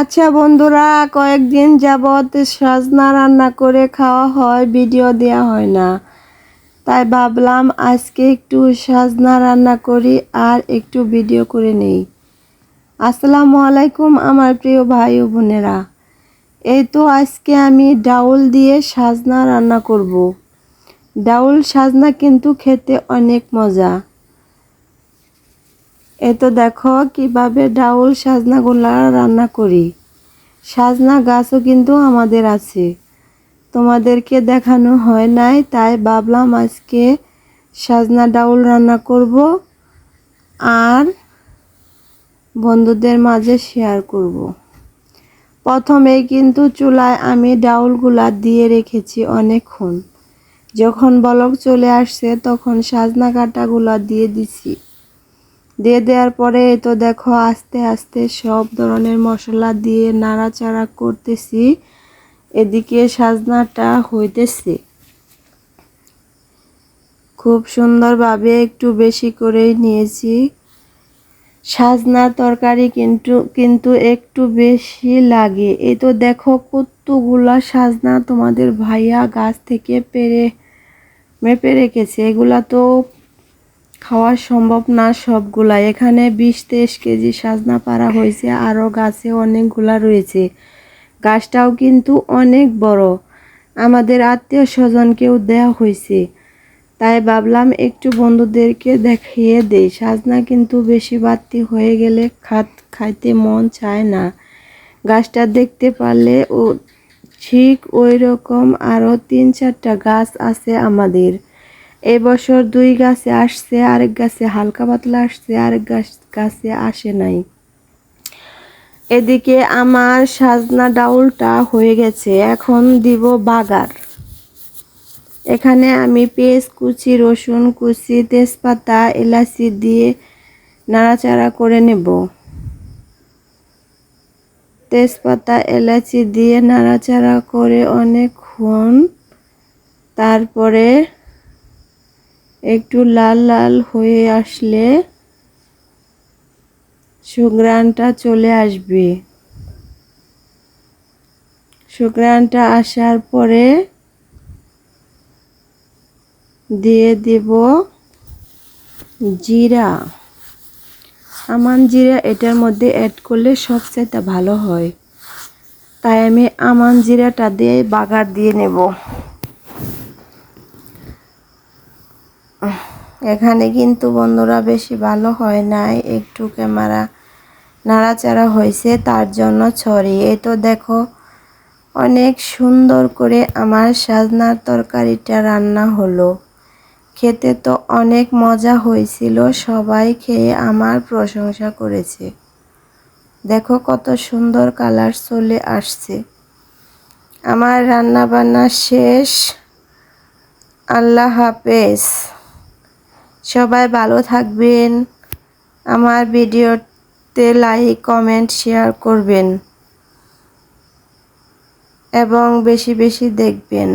আচ্ছা বন্ধুরা, কয়েকদিন যাবৎ সাজনা রান্না করে খাওয়া হয়, ভিডিও দেওয়া হয় না। তাই ভাবলাম আজকে একটু সাজনা রান্না করি আর একটু ভিডিও করে নেই। আসসালামু আলাইকুম আমার প্রিয় ভাই ও বোনেরা। এই তো আজকে আমি ডাউল দিয়ে সাজনা রান্না করব। ডাউল সাজনা কিন্তু খেতে অনেক মজা। এ তো দেখো কীভাবে ডাউল সাজনাগুলা রান্না করি। সাজনা গাছও কিন্তু আমাদের আছে। তোমাদেরকে দেখানো হয় নাই, তাই ভাবলাম আজকে সাজনা ডাউল রান্না করব আর বন্ধুদের মাঝে শেয়ার করব। প্রথমেই কিন্তু চুলায় আমি ডাউলগুলা দিয়ে রেখেছি অনেকক্ষণ। যখন বলক চলে আসছে, তখন সাজনা কাটাগুলা দিয়ে দিছি। দিয়ে দেওয়ার পরে তো দেখো আস্তে আস্তে সব ধরনের মশলা দিয়ে নাড়াচাড়া করতেছি। এদিকে সাজনাটা হইতেছে। খুব সুন্দরভাবে একটু বেশি করেই নিয়েছি। সাজনা তরকারি কিন্তু কিন্তু একটু বেশি লাগে। এ তো দেখো কতগুলা সাজনা তোমাদের ভাইয়া গাছ থেকে পেরে, মেপে রেখেছে। এগুলা তো খাওয়া সম্ভব না সবগুলা এখানে বিশ তেইশ কেজি সাজনা পাড়া হয়েছে আরও গাছে অনেকগুলা রয়েছে। গাছটাও কিন্তু অনেক বড়। আমাদের আত্মীয় স্বজনকেও দেওয়া হয়েছে। তাই ভাবলাম একটু বন্ধুদেরকে দেখিয়ে দেই। সাজনা কিন্তু বেশি বাড়তি হয়ে গেলে খাত খাইতে মন চায় না। গাছটা দেখতে পারলে ও ঠিক ওই রকম আরও তিন চারটা গাছ আছে আমাদের। এবছর দুই গাছে আসছে, আরেক গাছে হালকা পাতলা আসছে, আরেক গাছ গাছে আসে নাই। এদিকে আমার সাজনা ডাউলটা হয়ে গেছে, এখন দিব বাগার। এখানে আমি পেঁয়াজ কুচি, রসুন কুচি, তেজপাতা, এলাচি দিয়ে নাড়াচাড়া করে নেব। তেজপাতা, এলাচি দিয়ে নাড়াচাড়া করে অনেকক্ষণ তারপরে একটু লাল লাল হয়ে আসলে সুগ্রানটা চলে আসবে। সুগ্রানটা আসার পরে দিয়ে দেব জিরা। আমান জিরা এটার মধ্যে অ্যাড করলে সবচেয়ে ভালো হয়। তাই আমি আমান জিরাটা দিয়ে বাগার দিয়ে নেব। এখানে কিন্তু বন্ধুরা বেশি ভালো হয় নাই, একটু ক্যামেরা নাড়াচাড়া হয়েছে, তার জন্য ছড়ি এই তো দেখো, অনেক সুন্দর করে আমার সাজনার তরকারিটা রান্না হলো। খেতে তো অনেক মজা হয়েছিল, সবাই খেয়ে আমার প্রশংসা করেছে। দেখো কত সুন্দর কালার চলে আসছে। আমার রান্না বান্না শেষ। আল্লাহ হাফেজ। সবাই ভালো থাকবেন। আমার ভিডিওতে লাইক কমেন্ট শেয়ার করবেন। এবং বেশি বেশি দেখবেন।